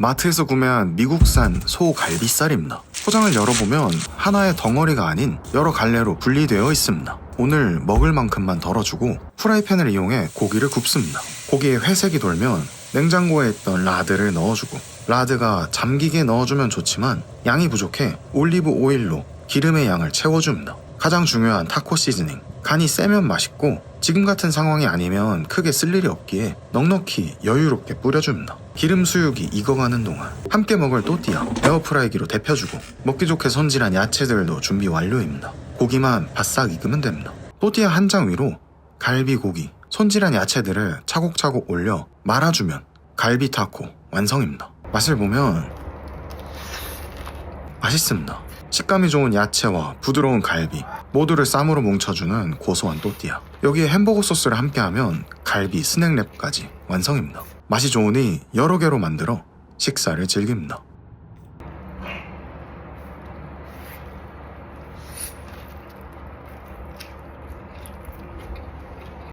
마트에서 구매한 미국산 소 갈비살입니다. 포장을 열어보면 하나의 덩어리가 아닌 여러 갈래로 분리되어 있습니다. 오늘 먹을 만큼만 덜어주고 프라이팬을 이용해 고기를 굽습니다. 고기에 회색이 돌면 냉장고에 있던 라드를 넣어주고 라드가 잠기게 넣어주면 좋지만 양이 부족해 올리브 오일로 기름의 양을 채워줍니다. 가장 중요한 타코 시즈닝. 간이 세면 맛있고 지금 같은 상황이 아니면 크게 쓸 일이 없기에 넉넉히 여유롭게 뿌려줍니다. 기름 수육이 익어가는 동안 함께 먹을 또띠아 에어프라이기로 데펴주고 먹기 좋게 손질한 야채들도 준비 완료입니다. 고기만 바싹 익으면 됩니다. 또띠아 한 장 위로 갈비 고기, 손질한 야채들을 차곡차곡 올려 말아주면 갈비 타코 완성입니다. 맛을 보면 맛있습니다. 식감이 좋은 야채와 부드러운 갈비 모두를 쌈으로 뭉쳐주는 고소한 또띠아. 여기에 햄버거 소스를 함께하면 갈비 스낵랩까지 완성입니다. 맛이 좋으니 여러 개로 만들어 식사를 즐깁니다.